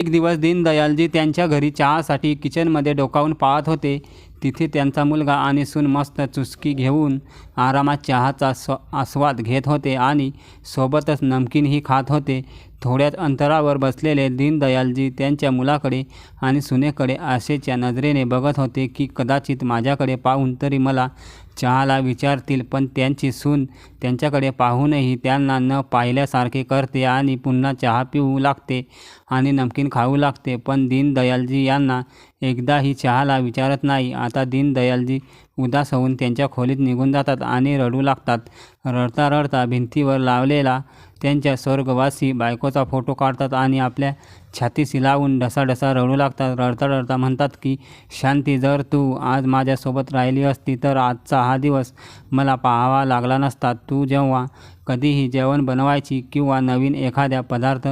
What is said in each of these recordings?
एक दिवस दीनदयालजी त्यांच्या घरी चहासाठी किचनमध्ये डोकावून पाहत होते. तिथे त्यांचा मुलगा आणि सून मस्त चुस्की घेऊन आरामात चहाचा स्व आस्वाद घेत होते आणि सोबतच नमकीनही खात होते. थोड्याच अंतरावर बसलेले दीनदयालजी त्यांच्या मुलाकडे आणि सुनेकडे आशेच्या नजरेने बघत होते की कदाचित माझ्याकडे पाहून तरी मला चहाला विचारतील पण त्यांची सून त्यांच्याकडे पाहूनही त्यांना न पाहिल्यासारखे करते आणि पुन्हा चहा पिऊ लागते आणि नमकीन खाऊ लागते. पण दीनदयालजी यांना एकदाही चहाला विचारत नाही. आता दीनदयालजी उदास होऊन त्यांच्या खोलीत निघून जातात आणि रडू लागतात. रडता रडता भिंतीवर लावलेला त्यांच्या स्वर्गवासी बायकोचा फोटो काढतात आणि आपल्या छातीशी लावून ढसाढसा रडू लागतात. रडता रडता म्हणतात की शांती जर तू आज माझ्यासोबत राहिली असती तर आजचा हा दिवस मला पाहावा लागला नसता. तू जेव्हा कधीही जेवण बनवायची किंवा नवीन एखाद्या पदार्थ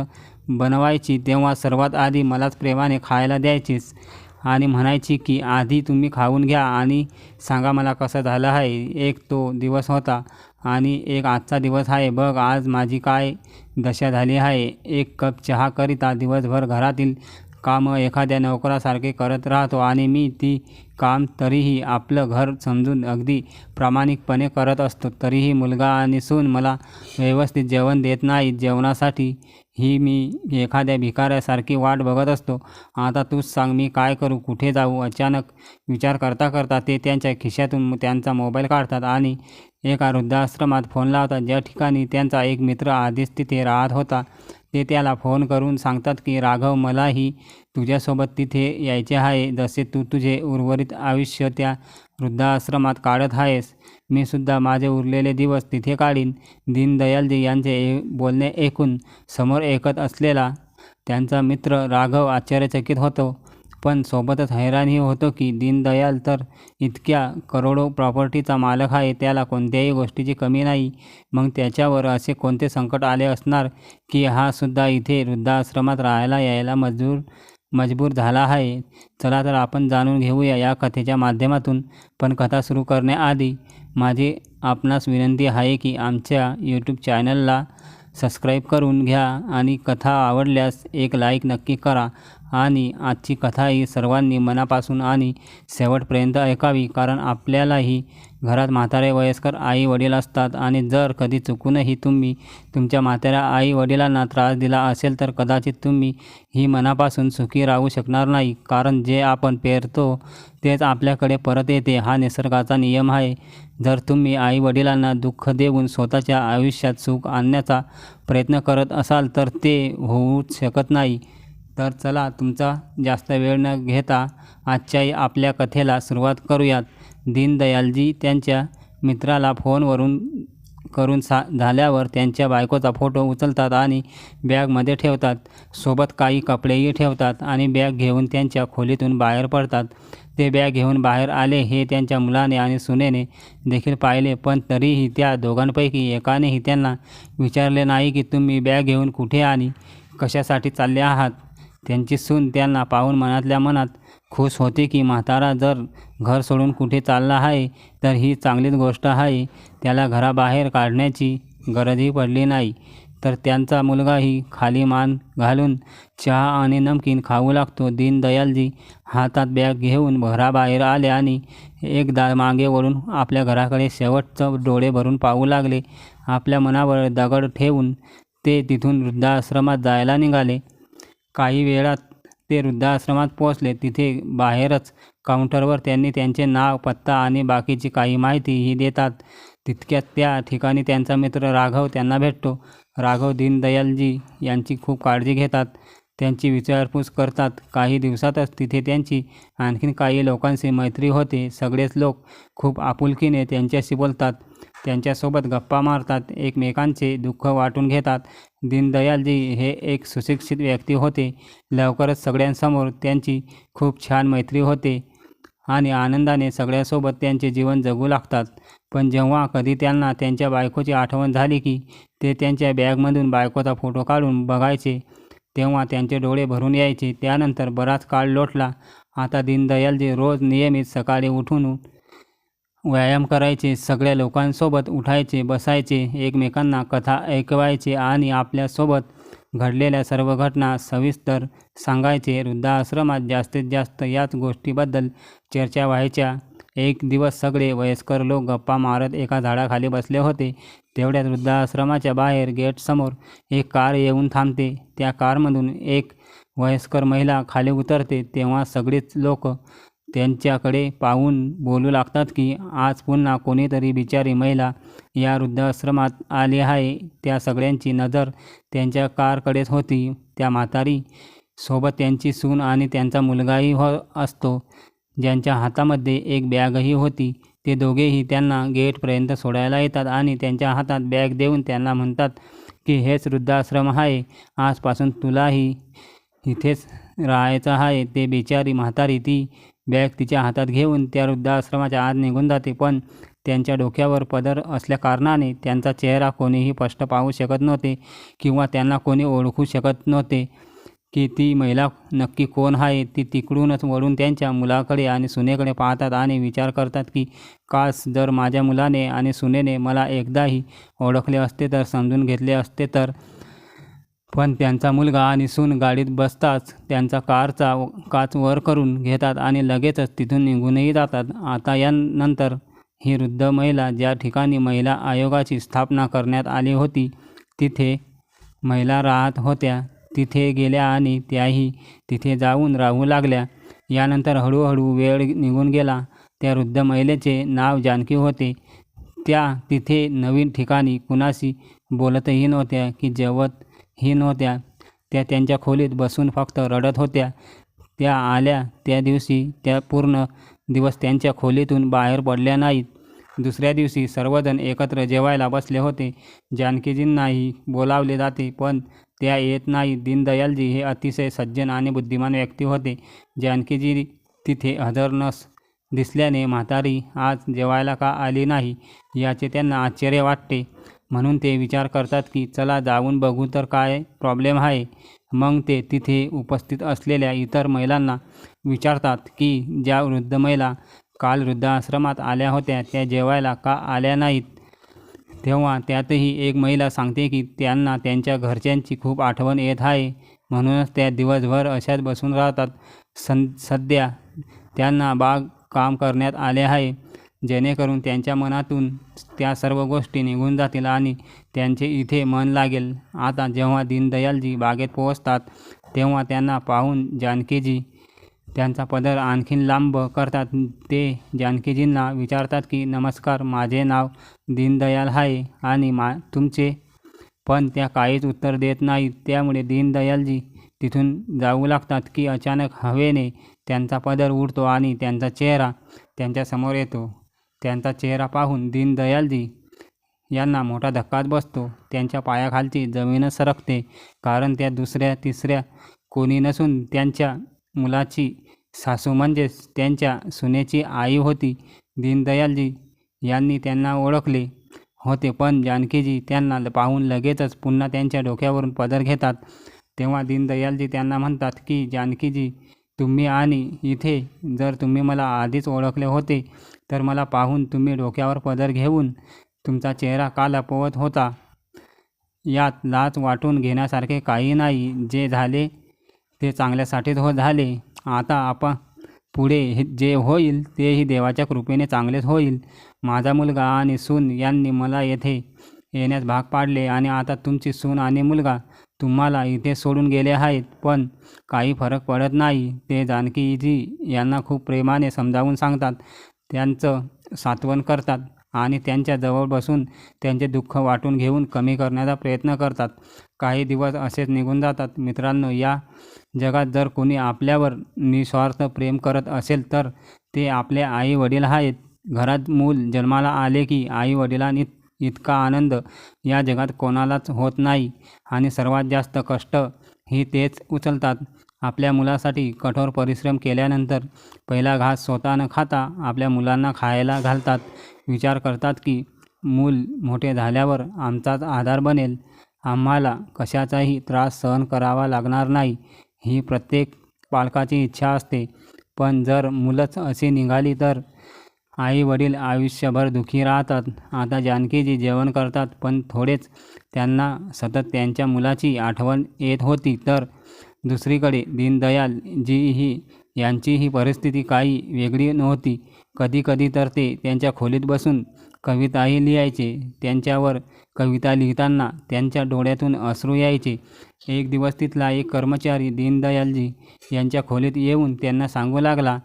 बनवायची तेव्हा सर्वात आधी मलाच प्रेमाने खायला द्यायचीस आणि म्हणायची की आधी तुम्ही खाऊन घ्या आणि सांगा मला कसं झालं आहे. एक तो दिवस होता आणि एक आजचा दिवस आहे. बघ आज माझी काय दशा झाली आहे. एक कप चहाकरिता दिवसभर घरातील कामं एखाद्या नोकरासारखे करत राहतो आणि मी ती काम तरीही आपलं घर समजून अगदी प्रामाणिकपणे करत असतो. तरीही मुलगा आणि सून मला व्यवस्थित जेवण देत नाहीत. जेवणासाठी ही मी एखाद्या भिकाऱ्यासारखी वाट बघत असतो. आता तूच सांग मी काय करू कुठे जाऊ? अचानक विचार करता करता ते त्यांच्या खिशातून त्यांचा मोबाईल काढतात आणि एका वृद्धाश्रमात फोन लावतात. ज्या ठिकाणी त्यांचा एक मित्र आधीच तिथे राहत होता ते त्याला फोन करून सांगतात की राघव मलाही तुझ्यासोबत तिथे यायचे आहे. जसे तू तुझे उर्वरित आयुष्य त्या वृद्धाश्रमात काढत आहेस मी सुद्धा माझे उरलेले दिवस तिथे काढीन. दीनदयालजी यांचे ए बोलणे ऐकून समोर ऐकत असलेला त्यांचा मित्र राघव आश्चर्यचकित होतो. पण सोबतच हैराणही होतो की दीनदयाल तर इतक्या करोडो प्रॉपर्टीचा मालक आहे त्याला कोणत्याही गोष्टीची कमी नाही. मग त्याच्यावर असे कोणते संकट आले असणार की हा सुद्धा इथे वृद्धाश्रमात राहायला यायला मजबूर मजबूर झाला आहे? चला तर आपण जाणून घेऊया या कथेच्या माध्यमातून. पण कथा सुरू करण्याआधी माझी आपणास विनंती आहे की आमच्या यूट्यूब चॅनलला सबस्क्राईब करून घ्या आणि कथा आवडल्यास एक लाईक नक्की करा. आणि आजची कथा ही सर्वांनी मनापासून आणि शेवटपर्यंत ऐकावी. कारण आपल्यालाही घरात म्हातारे वयस्कर आई वडील असतात आणि जर कधी चुकूनही तुम्ही तुमच्या म्हाताऱ्या आई वडिलांना त्रास दिला असेल तर कदाचित तुम्ही ही मनापासून सुखी राहू शकणार नाही. कारण जे आपण पेरतो तेच आपल्याकडे परत येते. हा निसर्गाचा नियम आहे. जर तुम्ही आई वडिलांना दुःख देऊन स्वतःच्या आयुष्यात सुख आणण्याचा प्रयत्न करत असाल तर ते होऊच शकत नाही. तर चला तुमचा जास्त वेळ न घेता आजच्या आपल्या कथेला सुरुवात करूयात. दीनदयालजी त्यांच्या मित्राला फोनवरून करून सा झाल्यावर त्यांच्या बायकोचा फोटो उचलतात आणि बॅगमध्ये ठेवतात. सोबत काही कपडेही ठेवतात आणि बॅग घेऊन त्यांच्या खोलीतून बाहेर पडतात. ते बॅग घेऊन बाहेर आले हे त्यांच्या मुलाने आणि सुनेने देखील पाहिले पण तरीही त्या दोघांपैकी एकानेही त्यांना विचारले नाही की तुम्ही बॅग घेऊन कुठे आणि कशासाठी चालले आहात. त्यांची सून त्यांना पाहून मनातल्या मनात खुश होते की म्हातारा जर घर सोडून कुठे चालला आहे तर ही चांगलीच गोष्ट आहे. त्याला घराबाहेर काढण्याची गरजही पडली नाही तर त्यांचा मुलगाही खाली मान घालून चहा आणि नमकीन खाऊ लागतो. दीनदयालजी हातात बॅग घेऊन घराबाहेर आले आणि एकदा मागे वळून आपल्या घराकडे शेवटचं डोळे भरून पाहू लागले. आपल्या मनावर दगड ठेवून ते तिथून वृद्धाश्रमात जायला निघाले. काही वेळात ते वृद्धाश्रमात पोहोचले. तिथे बाहेरच काउंटरवर त्यांनी त्यांचे नाव पत्ता आणि बाकीची काही माहिती ही देतात. तितक्यात त्या ठिकाणी त्यांचा मित्र राघव त्यांना भेटतो. राघव दीनदयालजी यांची खूप काळजी घेतात. त्यांची विचारपूस करतात. काही दिवसातच तिथे त्यांची आणखीन काही लोकांशी मैत्री होते. सगळेच लोक खूप आपुलकीने त्यांच्याशी बोलतात. त्यांच्यासोबत गप्पा मारतात एकमेकांचे दुःख वाटून घेतात. दीनदयालजी हे एक सुशिक्षित व्यक्ती होते. लवकरच सगळ्यांसमोर त्यांची खूप छान मैत्री होते आणि आनंदाने सगळ्यासोबत त्यांचे जीवन जगू लागतात. पण जेव्हा कधी त्यांना त्यांच्या बायकोची आठवण झाली की ते त्यांच्या बॅगमधून बायकोचा फोटो काढून बघायचे तेव्हा त्यांचे डोळे भरून यायचे. त्यानंतर बराच काळ लोटला. आता दीनदयालजी रोज नियमित सकाळी उठून व्यायाम करायचे सगळ्या लोकांसोबत उठायचे बसायचे एकमेकांना कथा ऐकवायचे आणि आपल्यासोबत घडलेल्या सर्व घटना सविस्तर सांगायचे. वृद्धाश्रमात जास्तीत जास्त याच गोष्टीबद्दल चर्चा व्हायच्या. एक दिवस सगळे वयस्कर लोक गप्पा मारत एका झाडाखाली बसले होते. तेवढ्यात वृद्धाश्रमाच्या बाहेर गेटसमोर एक कार येऊन थांबते. त्या कारमधून एक वयस्कर महिला खाली उतरते. तेव्हा सगळेच लोक त्यांच्याकडे पाहून बोलू लागतात की आज पुन्हा कोणीतरी बिचारी महिला या वृद्धाश्रमात आली आहे. त्या सगळ्यांची नजर त्यांच्या कारकडेच होती. त्या म्हातारी सोबत त्यांची सून आणि त्यांचा मुलगाही हो असतो. ज्यांच्या हातामध्ये एक बॅगही होती ते दोघेही त्यांना गेटपर्यंत सोडायला येतात आणि त्यांच्या हातात बॅग देऊन त्यांना म्हणतात की हेच वृद्धाश्रम आहे. आजपासून तुलाही इथेच राहायचं आहे. ते बिचारी म्हातारी ती बॅग तिच्या हातात घेऊन त्या वृद्धाश्रमाच्या आत निघून जाते पण त्यांच्या डोक्यावर पदर असल्याकारणाने त्यांचा चेहरा कोणीही स्पष्ट पाहू शकत नव्हते किंवा त्यांना कोणी ओळखू शकत नव्हते की ती महिला नक्की कोण आहे. ती तिकडूनच वळून त्यांच्या मुलाकडे आणि सुनेकडे पाहतात आणि विचार करतात की कास जर माझ्या मुलाने आणि सुनेने मला एकदाही ओळखले असते तर समजून घेतले असते तर पण त्यांचा मुलगा आणि सून गाडीत बसताच त्यांचा कारचा व- काच वर करून घेतात आणि लगेचच तिथून निघूनही जातात. आता यानंतर ही वृद्ध महिला ज्या ठिकाणी महिला आयोगाची स्थापना करण्यात आली होती तिथे महिला राहत होत्या. तिथे गेल्या आणि त्याही तिथे जाऊन राहू लागल्या. यानंतर हळूहळू वेळ निघून गेला. त्या वृद्ध महिलेचे नाव जानकी होते. त्या तिथे नवीन ठिकाणी कुणाशी बोलतही नव्हत्या की जेवत ही नव्हत्या. त्या त्यांच्या खोलीत बसून फक्त रडत होत्या. त्या आल्या त्या दिवशी त्या पूर्ण दिवस त्यांच्या खोलीतून बाहेर पडल्या नाहीत. दुसऱ्या दिवशी सर्वजण एकत्र जेवायला बसले होते. जानकीजींनाही बोलावले जाते पण त्या येत नाही दीनदयालजी हे अतिशय सज्जन आणि बुद्धिमान व्यक्ती होते. जानकीजी तिथे हजर नस दिसल्याने म्हातारी आज जेवायला का आली नाही? याचे त्यांना आश्चर्य वाटते. म्हणून ते विचार करतात की चला जाऊन बघू तर काय प्रॉब्लेम आहे. मग ते तिथे उपस्थित असलेल्या इतर महिलांना विचारतात की ज्या वृद्ध महिला काल वृद्धाश्रमात आल्या होत्या त्या जेवायला का आल्या नाहीत? तेव्हा त्यातही एक महिला सांगते की त्यांना त्यांच्या घरच्यांची खूप आठवण येत आहे. म्हणूनच त्या दिवसभर अशाच बसून राहतात. सं सध्या त्यांना बाग काम करण्यात आले आहे. जेणेकरून त्यांच्या मनातून त्या सर्व गोष्टी निघून जातील आणि त्यांचे इथे मन लागेल. आता जेव्हा दीनदयालजी बागेत पोहोचतात तेव्हा त्यांना पाहून जानकीजी त्यांचा पदर आणखीन लांब करतात. ते जानकीजींना विचारतात की नमस्कार माझे नाव दीनदयाल आहे आणि मा तुमचे पण त्या काहीच उत्तर देत नाहीत. त्यामुळे दीनदयालजी तिथून जाऊ लागतात की अचानक हवेने त्यांचा पदर उडतो आणि त्यांचा चेहरा त्यांच्यासमोर येतो. त्यांचा चेहरा पाहून दीनदयालजी यांना मोठा धक्काच बसतो. त्यांच्या पायाखालची जमीनच सरकते कारण त्या दुसऱ्या तिसऱ्या कोणी नसून त्यांच्या मुलाची सासू म्हणजेच त्यांच्या सुनेची आई होती. दीनदयालजी यांनी त्यांना ओळखले होते पण जानकीजी त्यांना पाहून लगेचच पुन्हा त्यांच्या डोक्यावरून पदर घेतात. तेव्हा दीनदयालजी त्यांना म्हणतात की जानकीजी तुम्ही आणि इथे जर तुम्ही मला आधीच ओळखले होते तर मला पाहून तुम्ही डोक्यावर पदर घेऊन तुमचा चेहरा का लपवत होता? यात लाच वाटून घेण्यासारखे काही नाही. जे झाले ते चांगल्यासाठीच हो झाले. आता आपण पुढे हे जे होईल तेही देवाच्या कृपेने चांगलेच होईल. माझा मुलगा आणि सून यांनी मला येथे येण्यास भाग पाडले आणि आता तुमची सून आणि मुलगा तुम्हाला इथे सोडून गेले आहेत पण काही फरक पडत नाही. ते जानकीजी यांना खूप प्रेमाने समजावून सांगतात त्यांचं सात्वन करतात आणि त्यांच्या जवळ बसून त्यांचे दुःख वाटून घेऊन कमी करण्याचा प्रयत्न करतात. काही दिवस असेच निघून जातात. मित्रांनो या जगात जर कोणी आपल्यावर निस्वार्थ प्रेम करत असेल तर ते आपले आई वडील आहेत. घरात मूल जन्माला आले की आई वडिलांनी इतका आनंद या जगात कोणालाच होत नाही आणि सर्वात जास्त कष्ट ही तेच उचलतात. आपल्या मुलासाठी कठोर परिश्रम केल्यानंतर पहिला घास स्वतः न खाता आपल्या मुलांना खायला घालतात. विचार करतात की मूल मोठे झाल्यावर आमचाच आधार बनेल. आम्हाला कशाचाही त्रास सहन करावा लागणार नाही ही प्रत्येक पालकाची इच्छा असते. पण जर मुलंच अशी निघाली तर आई वडील आयुष्यभर दुखी राहतात. आता जानकीजी जेवण करतात पण थोडेच त्यांना सतत त्यांच्या मुलाची आठवण येत होती. तर दुसरीकडे दीनदयाल जीही यांचीही परिस्थिती काही वेगळी नव्हती. कधीकधी तर ते त्यांच्या खोलीत बसून कविताही लिहायचे. त्यांच्यावर कविता लिहिताना त्यांच्या डोळ्यातून अश्रू यायचे. एक दिवस तिथला एक कर्मचारी दीनदयालजी यांच्या खोलीत येऊन त्यांना सांगू लागला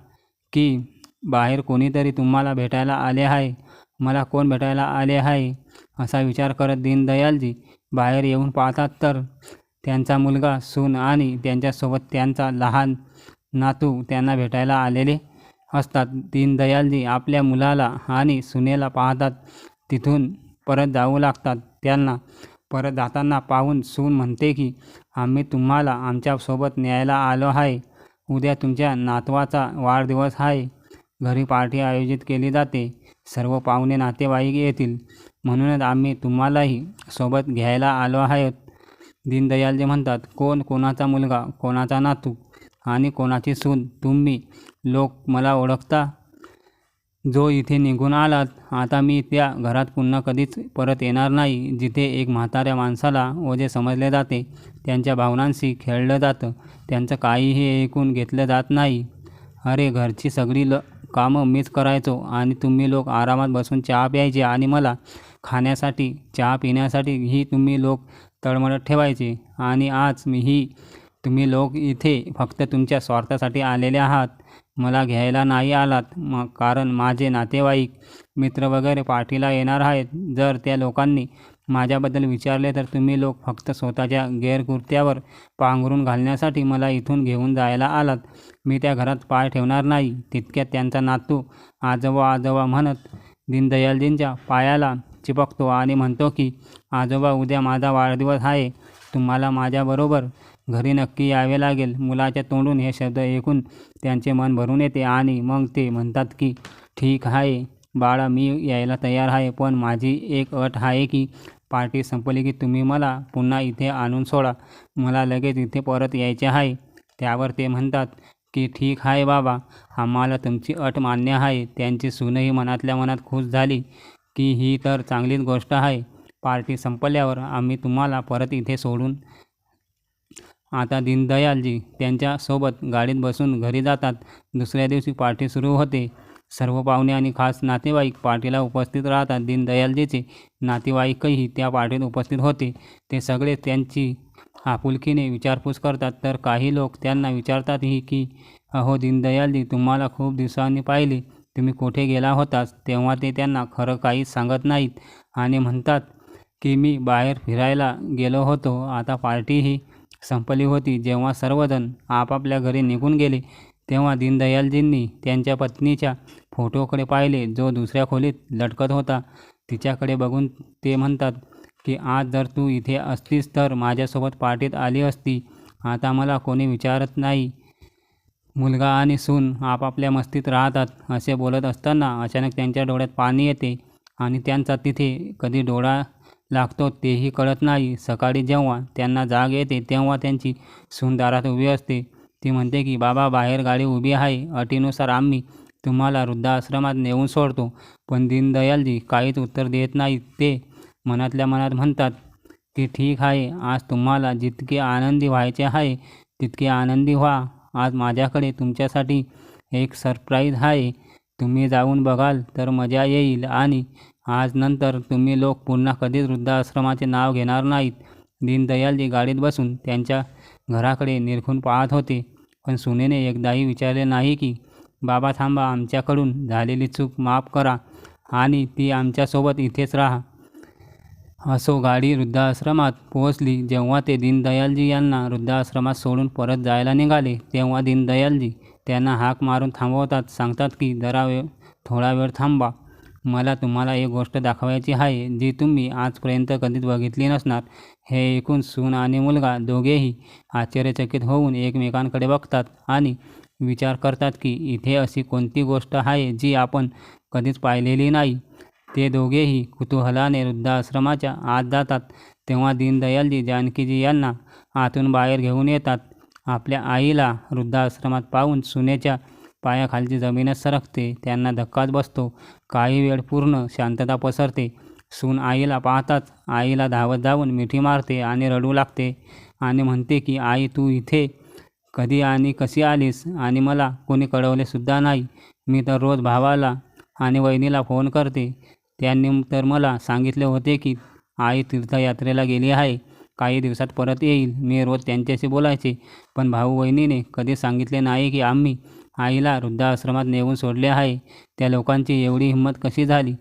की बाहेर कोणीतरी तुम्हाला भेटायला आले आहे? मला कोण भेटायला आले आहे? असा विचार करत दीनदयालजी बाहेर येऊन पाहतात तर त्यांचा मुलगा सून आणि त्यांच्यासोबत त्यांचा लहान नातू त्यांना भेटायला आलेले असतात. दीनदयालजी आपल्या मुलाला आणि सुनेला पाहतात. तिथून परत जाऊ लागतात. त्यांना परत जाताना पाहून सून म्हणते की आम्ही तुम्हाला आमच्यासोबत न्यायला आलो आहे. उद्या तुमच्या नातवाचा वाढदिवस आहे. घरी पार्टी आयोजित केली जाते. सर्व पाहुणे नातेवाईक येतील. म्हणूनच आम्ही तुम्हालाही सोबत घ्यायला आलो आहोत. दीनदयालजी म्हणतात कोण कोणाचा मुलगा कोणाचा नातू आणि कोणाची सून? तुम्ही लोक मला ओळखता? जो इथे निघून आलात आता मी त्या घरात पुन्हा कधीच परत येणार नाही. जिथे एक म्हाताऱ्या माणसाला ओझे समजले जाते त्यांच्या भावनांशी खेळलं जातं. त्यांचं काहीही ऐकून घेतलं जात नाही. अरे घरची सगळी ल कामं मीच करायचो आणि तुम्ही लोक आरामात बसून चहा प्यायचे आणि मला खाण्यासाठी चहा पिण्यासाठी ही तुम्ही लोक तळमळत ठेवायचे. आणि आज मी ही तुम्ही लोक इथे फक्त तुमच्या स्वार्थासाठी आलेले आहात. मला घ्यायला नाही आलात मग कारण माझे नातेवाईक मित्र वगैरे पार्टीला येणार आहेत. जर त्या लोकांनी माझ्याबद्दल विचारले तर तुम्ही लोक फक्त स्वतःच्या गैरकृत्यावर पांघरून घालण्यासाठी मला इथून घेऊन जायला आलात. मी त्या घरात पाय ठेवणार नाही. तितक्यात त्यांचा नातू आजोबा आजोबा म्हणत दीनदयालजींच्या पायाला चिपकतो आणि म्हणतो की आजोबा उद्या माझा वाढदिवस आहे. तुम्हाला माझ्याबरोबर घरी नक्की यावे लागेल. मुलाच्या तोंडून हे शब्द ऐकून त्यांचे मन भरून येते आणि मग ते म्हणतात की ठीक आहे बाळा मी यायला तयार आहे. पण माझी एक अट आहे की पार्टी संपली की तुम्ही मला पुन्हा इथे आणून सोडा. मला लगेच इथे परत यायचे आहे. त्यावर ते म्हणतात की ठीक आहे बाबा आम्हाला तुमची अट मान्य आहे. त्यांची सूनही मनातल्या मनात खुश झाली की ही तर चांगलीच गोष्ट आहे. पार्टी संपल्यावर आम्ही तुम्हाला परत इथे सोडून आता दीनदयालजी त्यांच्यासोबत गाडीत बसून घरी जातात. दुसऱ्या दिवशी पार्टी सुरू होते. सर्व पाहुणे आणि खास नातेवाईक पार्टीला उपस्थित राहतात. दीनदयालजीचे नातेवाईकही त्या पार्टीत उपस्थित होते. ते सगळे त्यांची आपुलकीने विचारपूस करतात. तर काही लोक त्यांना विचारतातही की अहो दीनदयालजी तुम्हाला खूप दिवसांनी पाहिले. तुम्ही कुठे गेला होतास? तेव्हा ते त्यांना खरं काहीच सांगत नाहीत आणि म्हणतात की मी बाहेर फिरायला गेलो होतो. आता पार्टीही संपली होती. जेव्हा सर्वजण आपापल्या घरी निघून गेले तेव्हा दीनदयालजींनी त्यांच्या पत्नीच्या फोटोकडे पाहिले जो दुसऱ्या खोलीत लटकत होता. तिच्याकडे बघून ते म्हणतात की आज जर तू इथे असतीस तर माझ्यासोबत पार्टीत आली असती. आता मला कोणी विचारत नाही. मुलगा आणि सून आपापल्या मस्तीत राहतात. असे बोलत असताना अचानक त्यांच्या डोळ्यात पाणी येते आणि त्यांचा तिथे कधी डोळा लागतो तेही कळत नाही. सकाळी जेव्हा त्यांना जाग येते तेव्हा त्यांची सून दारात उभी असते. ती म्हणते की बाबा बाहेर गाडी उभी आहे. अटीनुसार आम्ही तुम्हाला वृद्धाश्रमात नेऊन सोडतो. पण दीनदयालजी काहीच उत्तर देत नाहीत. ते मनातल्या मनात म्हणतात की ठीक आहे. आज तुम्हाला जितके आनंदी व्हायचे आहे तितके आनंदी व्हा. आज माझ्याकडे तुमच्यासाठी एक सरप्राईज आहे. तुम्ही जाऊन बघाल तर मजा येईल. आणि आज नंतर तुम्ही लोक पुन्हा कधीच वृद्धाश्रमाचे नाव घेणार नाहीत. दीनदयालजी गाडीत बसून त्यांच्या घराकडे निरखून पाहत होते. पण सुनेने एकदाही विचारले नाही की बाबा थांबा आमच्याकडून झालेली चूक माफ करा आणि ती आमच्यासोबत इथेच राहा. असो गाडी वृद्धाश्रमात पोहोचली जेव्हा ते दीनदयालजी यांना वृद्धाश्रमात सोडून परत जायला निघाले तेव्हा दीनदयालजी त्यांना हाक मारून थांबवतात सांगतात की जरा वेळ थोडा वेळ थांबा. मला तुम्हाला एक गोष्ट दाखवायची आहे जी तुम्ही आजपर्यंत कधीच बघितली नसणार हे ऐकून सून आणि मुलगा दोघेही आश्चर्यचकित होऊन एकमेकांकडे बघतात आणि विचार करतात की इथे अशी कोणती गोष्ट आहे जी आपण कधीच पाहिलेली नाही? ते दोघेही कुतूहलाने वृद्धाश्रमाच्या आत जातात. तेव्हा दीनदयालजी जानकीजी यांना आतून बाहेर घेऊन येतात. आपल्या आईला वृद्धाश्रमात पाहून सुनेच्या पायाखालची जमीनच सरकते. त्यांना धक्काच बसतो. काही वेळ पूर्ण शांतता पसरते. सून आईला पाहताच आईला धावत जाऊन मिठी मारते आणि रडू लागते आणि म्हणते की आई तू इथे कधी आणि कशी आलीस? आणि मला कोणी कळवलेसुद्धा नाही. मी तर रोज भावाला आणि वहिनीला फोन करते. त्यांनी तर मला सांगितले होते की आई तीर्थयात्रेला गेली आहे. काही दिवसात परत येईल. मी रोज त्यांच्याशी बोलायचे. पण भाऊ वहिनीने कधी सांगितले नाही की आम्ही आईला वृद्धाश्रमात नेऊन सोडले आहे. त्या लोकांची एवढी हिंमत कशी झाली?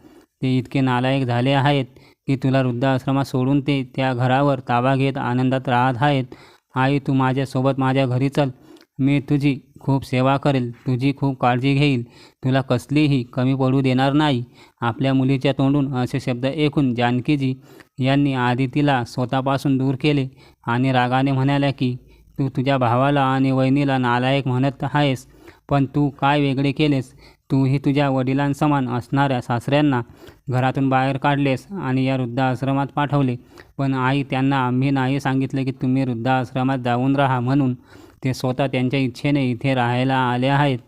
ते इतके नालायक झाले आहेत की तुला वृद्धाश्रमात सोडून ते त्या घरावर ताबा घेत आनंदात राहत आहेत. आई तू माझ्यासोबत माझ्या घरी चल. मी तुझी खूप सेवा करेल. तुझी खूप काळजी घेईल. तुला कसलीही कमी पडू देणार नाही. आपल्या मुलीच्या तोंडून असे शब्द ऐकून जानकीजी यांनी आदितीला स्वतःपासून दूर केले आणि रागाने म्हणाल्या की तू तुझ्या भावाला आणि वहिनीला नालायक म्हणत आहेस पण तू काय वेगळे केलेस? तूही तुझ्या वडिलांसमान असणाऱ्या सासऱ्यांना घरातून बाहेर काढलेस आणि या वृद्धाश्रमात पाठवले. पण आई त्यांना आम्ही नाही सांगितले की तुम्ही वृद्धाश्रमात जाऊन राहा म्हणून. ते स्वतः त्यांच्या इच्छेने इथे राहायला आले आहेत.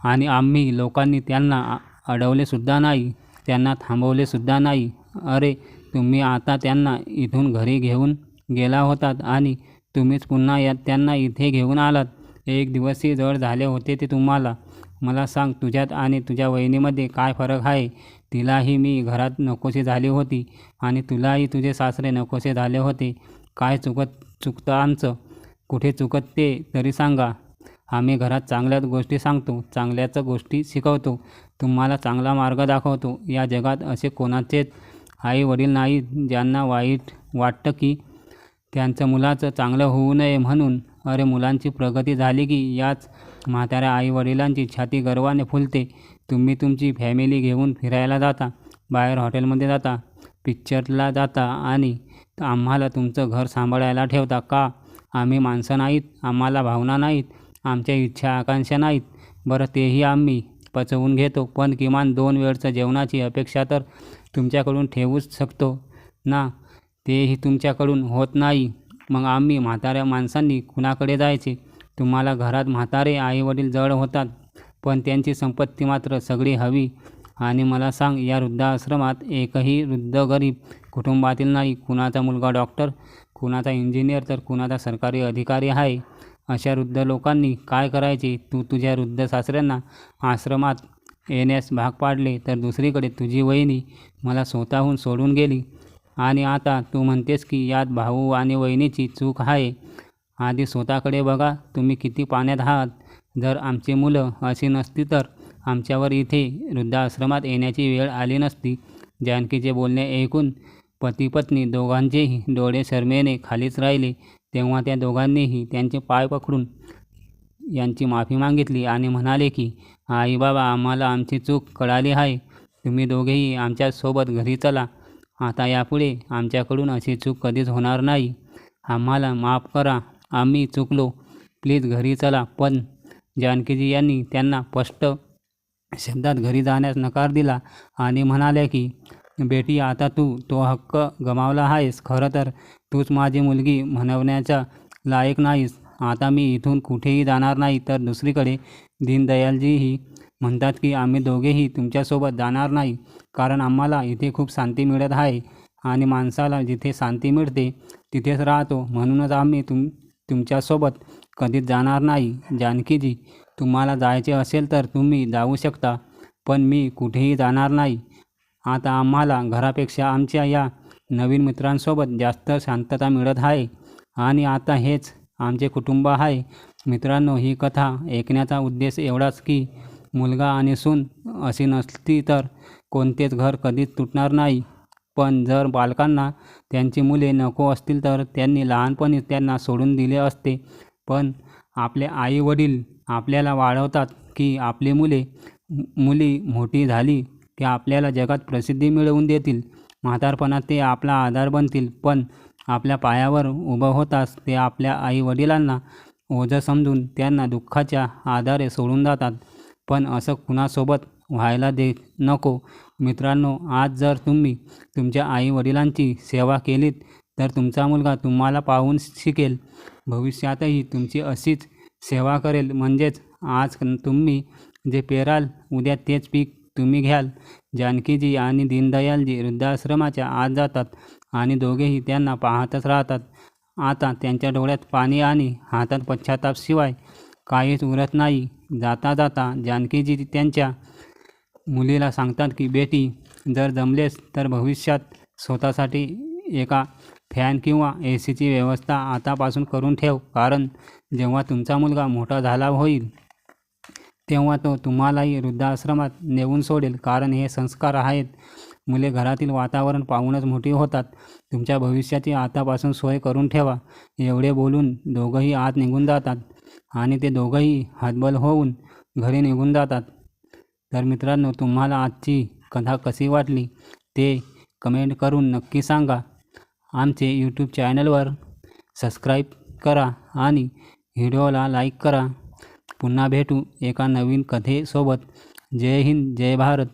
आणि आम्ही लोकांनी त्यांना अडवलेसुद्धा नाही त्यांना थांबवलेसुद्धा नाही. अरे तुम्ही आता त्यांना इथून घरी घेऊन गेला होतात आणि तुम्हीच पुन्हा या त्यांना इथे घेऊन आलात. एक दिवसही जड झाले होते ते तुम्हाला. मला सांग तुझ्यात आणि तुझ्या वहिनीमध्ये काय फरक आहे? तिलाही मी घरात नकोशी झाली होती आणि तुलाही तुझे सासरे नकोसे झाले होते. काय चुकत चुकतं आमचं? कुठे चुकत ते तरी सांगा. आम्ही घरात चांगल्याच गोष्टी सांगतो चांगल्याच गोष्टी शिकवतो. तुम्हाला चांगला मार्ग दाखवतो. या जगात असे कोणाचेच आई वडील नाहीत ज्यांना वाईट वाटतं की त्यांचं मुलाचं चांगलं होऊ नये म्हणून अरे मुलांची प्रगती झाली की याच म्हाताऱ्या आईवडिलांची छाती गर्वाने फुलते. तुम्ही तुमची फॅमिली घेऊन फिरायला जाता बाहेर हॉटेलमध्ये जाता पिक्चरला जाता आणि आम्हाला तुमचं घर सांभाळायला ठेवता का? आम्ही माणसं नाहीत आम्हाला भावना नाहीत आमच्या इच्छा आकांक्षा नाहीत. बरं तेही आम्ही पचवून घेतो पण किमान दोन वेळचं जेवणाची अपेक्षा तर तुमच्याकडून ठेवूच शकतो. ना तेही तुमच्याकडून होत नाही. मग आम्ही म्हाताऱ्या माणसांनी कुणाकडे जायचे? तुम्हाला घरात म्हातारे आईवडील जड होतात पण त्यांची संपत्ती मात्र सगळी हवी. आणि मला सांग या वृद्धाश्रमात एकही वृद्ध गरीब कुटुंबातील नाही. कुणाचा मुलगा डॉक्टर कुणाचा इंजिनियर तर कुणाचा सरकारी अधिकारी आहे? अशा वृद्ध लोकांनी काय करायचे? तू तुझ्या वृद्ध सासऱ्यांना आश्रमात येण्यास भाग पाडले तर दुसरीकडे तुझी वहिनी मला स्वतःहून सोडून गेली. आणि आता तू म्हणतेस की यात भाऊ आणि वहिनीची चूक आहे. आधी स्वतःकडे बघा तुम्ही किती पाण्यात आहात. जर आमची मुलं अशी नसती तर आमच्यावर इथे वृद्धाश्रमात येण्याची वेळ आली नसती. जानकीचे बोलणे ऐकून पती पत्नी दोघांचेही डोळे शर्मेने खालीच राहिले. तेव्हा त्या दोघांनीही त्यांचे पाय पकडून यांची माफी मागितली आणि म्हणाले की आई बाबा आम्हाला आमची चूक कळाली आहे. तुम्ही दोघेही आमच्यासोबत घरी चला. आता यापुढे आमच्याकडून अशी चूक कधीच होणार नाही. आम्हाला माफ करा. आम्ही चुकलो. प्लीज घरी चला. पण जानकीजी यांनी त्यांना स्पष्ट शब्दात घरी जाण्यास नकार दिला आणि म्हणाले की बेटी आता तू तो हक्क गमावला आहेस. खरं तर तूच माझी मुलगी म्हणवण्याच्या लायक नाहीस. आता मी इथून कुठेही जाणार नाही तर दुसरीकडे दीनदयालजीही म्हणतात की आम्ही दोघेही तुमच्यासोबत जाणार नाही कारण आम्हाला इथे खूप शांती मिळत आहे आणि माणसाला जिथे शांती मिळते तिथेच राहतो. म्हणूनच आम्ही तुम तुमच्यासोबत कधीच जाणार नाही. जानकीजी तुम्हाला जायचे असेल तर तुम्ही जाऊ शकता पण मी कुठेही जाणार नाही. आता आम्हाला घरापेक्षा आमच्या या नवीन मित्रांसोबत जास्त शांतता मिळत आहे. आणि आता हेच आमचे कुटुंब आहे. मित्रांनो ही कथा ऐकण्याचा उद्देश एवढाच की मुलगा आणि सून अशी नसती तर कोणतेच घर कधीच तुटणार नाही. पण जर बालकांना त्यांची मुले नको असतील तर त्यांनी लहानपणी त्यांना सोडून दिले असते. पण आपले आई वडील आपल्याला वाढवतात की आपली मुले मुली मोठी झाली की आपल्याला जगात प्रसिद्धी मिळवून देतील. म्हातारपणात ते आपला आधार बनतील पण आपल्या पायावर उभं होताच ते आपल्या आईवडिलांना ओझं समजून त्यांना दुःखाच्या आधारे सोडून जातात. पण असं कुणासोबत व्हायला दे नको. मित्रांनो आज जर तुम्ही तुमच्या आईवडिलांची सेवा केलीत तर तुमचा मुलगा तुम्हाला पाहून शिकेल. भविष्यातही तुमची अशीच सेवा करेल. म्हणजेच आज तुम्ही जे पेराल उद्या तेच पीक तुम्ही घ्याल. जानकीजी आणि दीनदयालजी वृद्धाश्रमाच्या आत जातात आणि दोघेही त्यांना पाहतच राहतात. आता त्यांच्या डोळ्यात पाणी आणि हातात पश्चातापशिवाय काहीच उरत नाही. जाता जाता जानकीजी त्यांच्या मुलीला सांगतात की बेटी जर जमलेस तर भविष्यात स्वतःसाठी एका फॅन किंवा ए सीची व्यवस्था आतापासून करून ठेव. कारण जेव्हा तुमचा मुलगा मोठा झाला होईल तेव्हा तो तुम्हालाही वृद्धाश्रमात नेऊन सोडेल. कारण हे संस्कार आहेत. मुले घरातील वातावरण पाहूनच मोठी होतात. तुमच्या भविष्याची आतापासून सोय करून ठेवा. एवढे बोलून दोघंही आत निघून जातात. आणि ते दोघंही हतबल होऊन घरी निघून जातात. तर मित्रांनो तुम्हाला आजची कथा कशी वाटली ते कमेंट करून नक्की सांगा. आमचे यूट्यूब चॅनलवर सबस्क्राईब करा आणि व्हिडिओला लाईक करा. पुन्हा भेटू एका नवीन कथेसोबत. जय हिंद जय भारत.